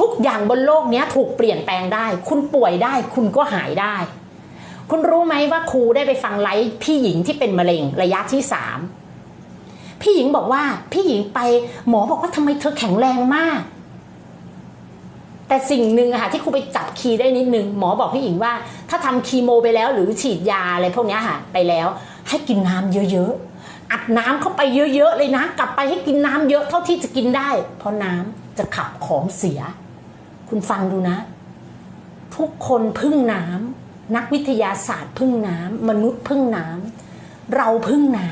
ทุกอย่างบนโลกนี้ถูกเปลี่ยนแปลงได้ คุณป่วยได้คุณก็หายได้ คุณรู้ไหมว่าครูได้ไปฟังไลฟ์พี่หญิงที่เป็นมะเร็งระยะที่สามพี่หญิงบอกว่าพี่หญิงไปหมอบอกว่าทำไมเธอแข็งแรงมาก แต่สิ่งหนึ่งอะค่ะที่ครูไปจับคีย์ได้นิดนึงหมอบอกพี่หญิงว่า ถ้าทำคีโมไปแล้ว หรือฉีดยาอะไรพวกนี้ค่ะไปแล้ว ให้กินน้ำเยอะๆอัดน้ำเข้าไปเยอะๆเลยนะ กลับไปให้กินน้ำเยอะเท่าที่จะกินได้ เพราะน้ำ จะขับของเสีย คุณฟังดูนะ ทุกคนพึ่งน้ำนักวิทยาศาสตร์พึ่งน้ำมนุษย์พึ่งน้ำเราพึ่งน้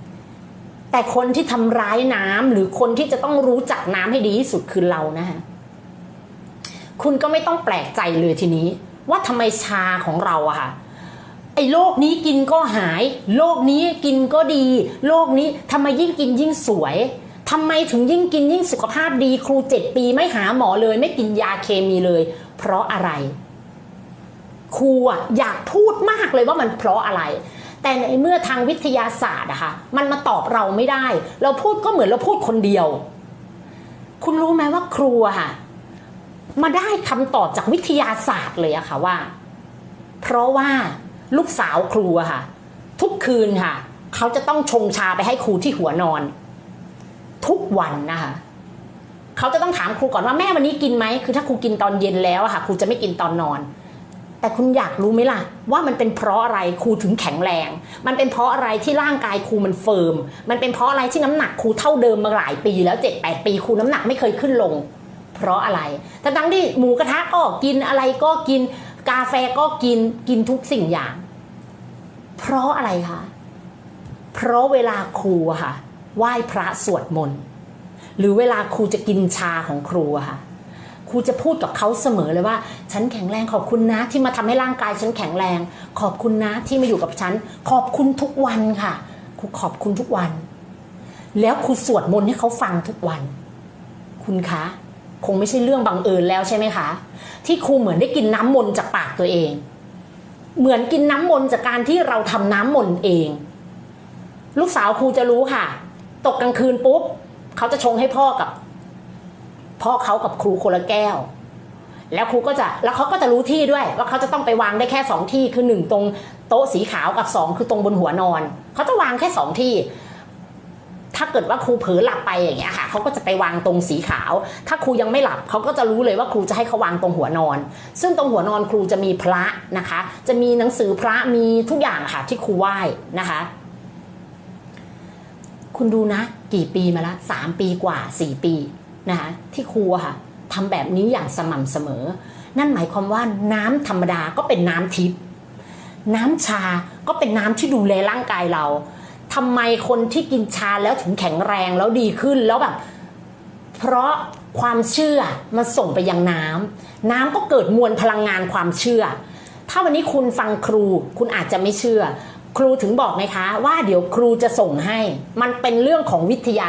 ำแต่คนที่ทำร้ายน้ำหรือคนที่จะต้องรู้จักน้ำให้ดีที่สุดคือเรานะคะคุณก็ไม่ต้องแปลกใจเลยทีนี้ ว่าทำไมชาของเราอะค่ะไอ้โรคนี้กินก็หาย โรคนี้กินก็ดี โรคนี้ทำไมยิ่งกินยิ่งสวย ทำไมถึงยิ่งกินยิ่งสุขภาพดีครูเจ็ดปีไม่หาหมอเลย ไม่กินยาเคมีเลย เพราะอะไร ครูอยากพูดมากเลยว่ามันเพราะอะไร แต่ในเมื่อทางวิทยาศาสตร์อะค่ะมันมาตอบเราไม่ได้ เราพูดก็เหมือนเราพูดคนเดียว คุณรู้ไหมว่าครูอะค่ะมาได้คำตอบจากวิทยาศาสตร์เลยอะค่ะว่า เพราะว่าลูกสาวครูอะค่ะ ทุกคืนค่ะ เขาจะต้องชงชาไปให้ครูที่หัวนอน ทุกวันนะคะเขาจะต้องถามครูก่อนว่าแม่วันนี้กินไหมคือถ้าครูกินตอนเย็นแล้วอะค่ะครูจะไม่กินตอนนอน แต่คุณอยากรู้ไหมล่ะ ว่ามันเป็นเพราะอะไรครูถึงแข็งแรง มันเป็นเพราะอะไรที่ร่างกายครูมันเฟิร์มมันเป็นเพราะอะไรที่น้ำหนักครูเท่าเดิมมาหลายปีแล้วเจ็ดแปดปีครูน้ำหนักไม่เคยขึ้นลง เพราะอะไรแต่ทั้งที่หมูกระทะก็กินอะไรก็กิน กาแฟก็กินกินทุกสิ่งอย่าง เพราะอะไรคะเพราะเวลาครูอะค่ะ ไหว้พระสวดมนต์หรือเวลาครูจะกินชาของครูค่ะครูจะพูดกับเขาเสมอเลยว่า ฉันแข็งแรงขอบคุณนะ ที่มาทำให้ร่างกายฉันแข็งแรง ขอบคุณนะที่มาอยู่กับฉัน ขอบคุณทุกวันค่ะครูขอบคุณทุกวัน แล้วครูสวดมนต์ให้เขาฟังทุกวัน คุณคะคงไม่ใช่เรื่องบังเอิญแล้วใช่ไหมคะ ที่ครูเหมือนได้กินน้ำมนต์จากปากตัวเอง เหมือนกินน้ำมนต์จากการที่เราทำน้ำมนต์เอง ลูกสาวครูจะรู้ค่ะ ตกกลางคืนปุ๊บเขาจะชงให้พ่อกับ พ่อเขากับครูคนละแก้ว แล้วครูก็จะแล้วเขาก็จะรู้ที่ด้วยว่าเขาจะต้องไปวางได้แค่สองที่คือหนึ่งตรงโต๊ะสีขาวกับสองคือตรงบนหัวนอนเขาจะวางแค่สองที่ถ้าเกิดว่าครูเผลอหลับไปอย่างเงี้ยค่ะเขาก็จะไปวางตรงสีขาว ถ้าครูยังไม่หลับเขาก็จะรู้เลยว่าครูจะให้เขาวางตรงหัวนอน ซึ่งตรงหัวนอนครูจะมีพระนะคะ จะมีหนังสือพระมีทุกอย่างค่ะที่ครูไหว้นะคะ คุณดูนะ กี่ปีมาละสามปีกว่าสี่ปีนะคะที่ครูค่ะทำแบบนี้อย่างสม่ำเสมอ นั่นหมายความว่าน้ำธรรมดาก็เป็นน้ำทิพย์น้ำชาก็เป็นน้ำที่ดูแลร่างกายเราทำไมคนที่กินชาแล้วถึงแข็งแรงแล้วดีขึ้นแล้วแบบเพราะความเชื่อมันส่งไปยังน้ำน้ำก็เกิดมวลพลังงานความเชื่อ ถ้าวันนี้คุณฟังครูคุณอาจจะไม่เชื่อ ครูถึงบอกไหมคะว่าเดี๋ยวครูจะส่งให้ มันเป็นเรื่องของวิทยา